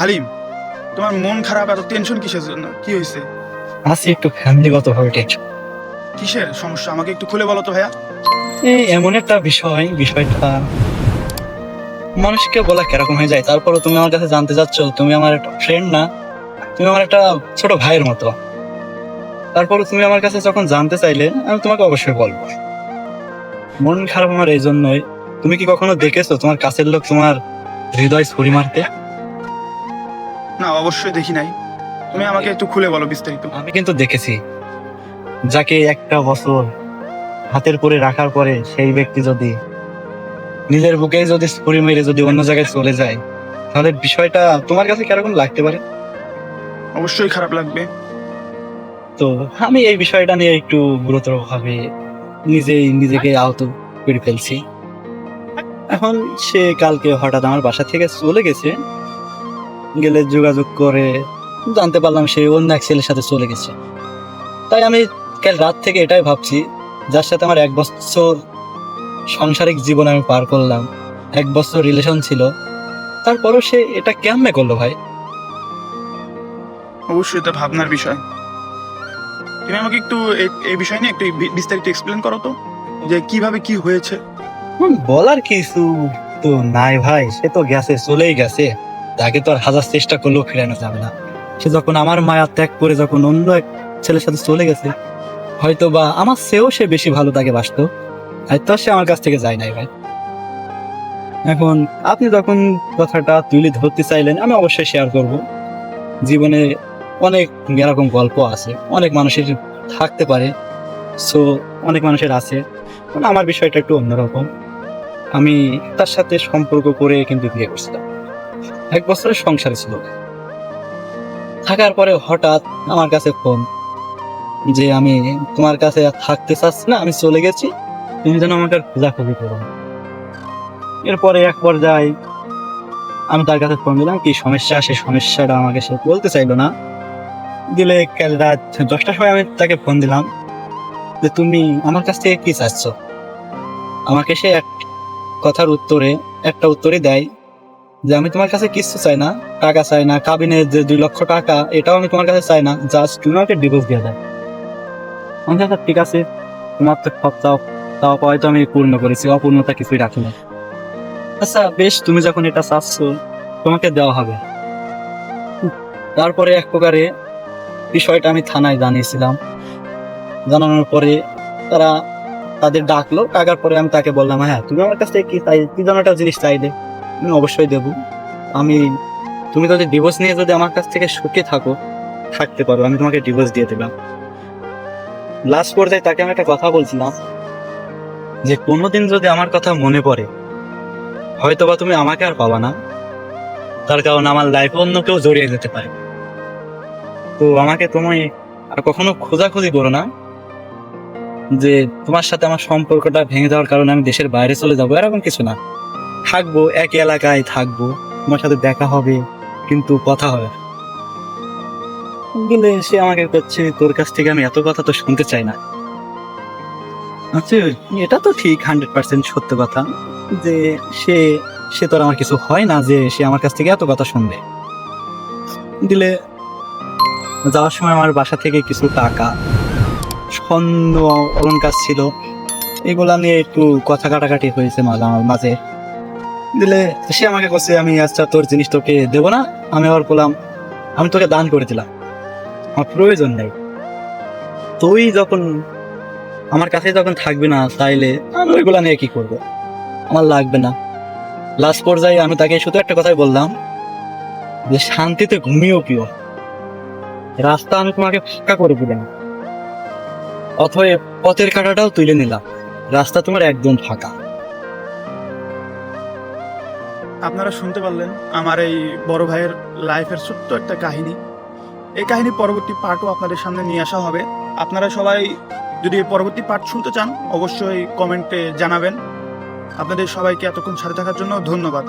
হালিম তোমার মন খারাপ এত টেনশন কিসের জন্য? কি হয়েছে আছি একটু ফ্যামিলিগত ভাবে টেনশন কিসের সমস্যা? আমাকে একটু খুলে বলো তো ভাইয়া। এই এমন একটা বিষয় বিষয়টা মানুষকে বলা কীরকম হয়ে যায়? তারপরে তুমি আমার কাছে জানতে চাচ্ছ তুমি আমার একটা ফ্রেন্ড না তুমি আমার একটা ছোট ভাইয়ের মতো। তারপরে তুমি আমার কাছে যখন জানতে চাইলে আমি তোমাকে অবশ্যই বলব। মন খারাপ আমার এই জন্যই। তুমি কি কখনো দেখেছ তোমার কাছের লোক তোমার হৃদয় ছুরি মারতে? না অবশ্যই দেখি নাই। তুমি আমাকে একটু খুলে বলো বিস্তারিত। আমি কিন্তু দেখেছি যাকে একটা বছর হাতের পরে রাখার পরে সেই ব্যক্তি যদি নিজের বুকে যদি ছুরি মেরে যদি অন্য জায়গায় চলে যায় তাহলে বিষয়টা তোমার কাছে কেরকম লাগতে পারে? অবশ্যই খারাপ লাগবে। তো আমি এই বিষয়টা নিয়ে একটু গুরুতর ভাবে নিজেই নিজেকে আহত করে ফেলছি। এখন সে কালকে হঠাৎ আমার বাসা থেকে চলে গেছে। গেলে যোগাযোগ করে জানতে পারলাম সে অন্য এক ছেলের সাথে চলে গেছে। তাই আমি কাল রাত থেকে এটাই ভাবছি যার সাথে আমার এক বছর সাংসারিক জীবন আমি পার করলাম এক বছর রিলেশন ছিল তারপরও সে এটা কেমনে করল ভাই? অবশ্যই এটা ভাবনার বিষয়। তুমি আমাকে একটু এই- বিষয় নিয়ে একটু বিস্তারিত এক্সপ্লেন করো তো যে কীভাবে কি হয়েছে। বলার কিছু তো নাই ভাই সে তো গেছে চলেই গেছে। তাকে তো আর হাজার চেষ্টা করলেও ফেরানো যাবে না। সে যখন আমার মায়া ত্যাগ করে যখন অন্য এক ছেলের সাথে চলে গেছে হয়তো বা আমার সেও সে বেশি ভালো তাকে বাসতো। হয়তো সে আমার কাছ থেকে যায় নাই ভাই। এখন আপনি যখন কথাটা তুলে ধরতে চাইলেন, আমি অবশ্যই শেয়ার করব। জীবনে অনেক এরকম গল্প আছে, অনেক মানুষের থাকতে পারে সো অনেক মানুষের আছে। আমার বিষয়টা একটু অন্যরকম। আমি তার সাথে সম্পর্ক করে কিন্তু বিয়ে করছিলাম। এক বছরের সংসার ছিল। থাকার পরে হঠাৎ আমার কাছে ফোন যে, আমি তোমার কাছে থাকতে চাচ্ছি না, আমি চলে গেছি, তুমি যেন আমাকে খোঁজাখুঁজি করো। এরপরে এক পর্যায়ে আমি তার কাছে ফোন দিলাম, কি সমস্যা? সে সমস্যাটা আমাকে সে বলতে চাইলো না। দিলে কাল রাত দশটার সময় আমি তাকে ফোন দিলাম, যে, তুমি আমার কাছ থেকে কি চাচ্ছ? আমাকে সে এক কথার উত্তরে, একটা উত্তরে দেয় যে আমি তোমার কাছে কিছু চাই না, টাকা চাই না কাবিনের যে দুই লক্ষ টাকা, এটাও আমি তোমার কাছে চাই না জাস্ট তুমি আমাকে ডিভোর্স দিয়ে দেয় আমি ঠিক আছে। তোমার তো চাও, চাওয়া পাওয়াই তো আমি পূর্ণ করেছি, অপূর্ণতা কিছুই রাখি না। আচ্ছা বেশ, তুমি যখন এটা চাচ্ছ, তোমাকে দেওয়া হবে। তারপরে এক প্রকারে বিষয়টা আমি থানায় জানিয়েছিলাম। জানানোর পরে তারা তাদের ডাকলো, ডাকার পরে আমি তাকে বললাম হ্যাঁ তুমি আমার কাছ থেকে কি চাই, কি একটা জিনিস চাইলে? আমি অবশ্যই দেবো। আমি, তুমি যদি ডিভোর্স নিয়ে যদি আমার কাছ থেকে সুখে থাকো, থাকতে পারো, আমি তোমাকে ডিভোর্স দিয়ে দিলাম। লাস্ট পর্যায়ে তাকে আমি একটা কথা বলছিলাম যে, কোনোদিন যদি আমার কথা মনে পড়ে হয়তো বা তুমি আমাকে আর পাবা না। তার কারণ আমার লাইফে অন্য কেউ জড়িয়ে যেতে পারে। তো আমাকে তুমি আর কখনো খোঁজাখুঁজি করো না যে, তোমার সাথে আমার সম্পর্কটা ভেঙে যাওয়ার কারণে আমি দেশের বাইরে চলে যাব, এরকম কিছু না। থাকব, এক এলাকায় থাকব। তোমার সাথে দেখা হবে, কিন্তু কথা হবে। বলে সে আমাকে করছে, তোর কাছ থেকে আমি এত কথা তো শুনতে চাই না। আচ্ছা এটা তো ঠিক হান্ড্রেড পার্সেন্ট সত্য কথা, যে সে সে তোর আমার কিছু হয় না, যে সে আমার কাছ থেকে এত কথা শুনবে। দিলে যাওয়ার সময় আমার বাসা থেকে কিছু টাকা, স্বর্ণ অলঙ্কার ছিল, এগুলা নিয়ে একটু কথা কাটাকাটি হয়েছে মাঝে আমার মাঝে। দিলে সে আমাকে বলছে আমি আচ্ছা তোর জিনিস তোকে দেবো না, আমি আবার বললাম, আমি তোকে দান করে দিলাম। আমার প্রয়োজন নেই। তুই যখন আমার কাছে যখন থাকবে না তাইলে আমি ওইগুলা নিয়ে কি করব? আমার লাগবে না। লাস্ট পর্যায়ে আমি তাকে শুধু একটা কথাই বললাম, যে শান্তিতে ঘুমিয়েও পিও। রাস্তা আমি তোমাকে ফাঁকা করে দিলাম অথবা পথের কাঁটাটাও তুলে নিলাম। রাস্তা তোমার একদম ফাঁকা। আপনারা শুনতে পারলেন আমার এই বড় ভাইয়ের লাইফের ছোট্ট একটা কাহিনী। এই কাহিনী পরবর্তী পার্টও আপনাদের সামনে নিয়ে আসা হবে। আপনারা সবাই যদি পরবর্তী পার্ট শুনতে চান, অবশ্যই কমেন্টে জানাবেন। আপনাদের সবাইকে এতক্ষণ সাথে থাকার জন্য ধন্যবাদ।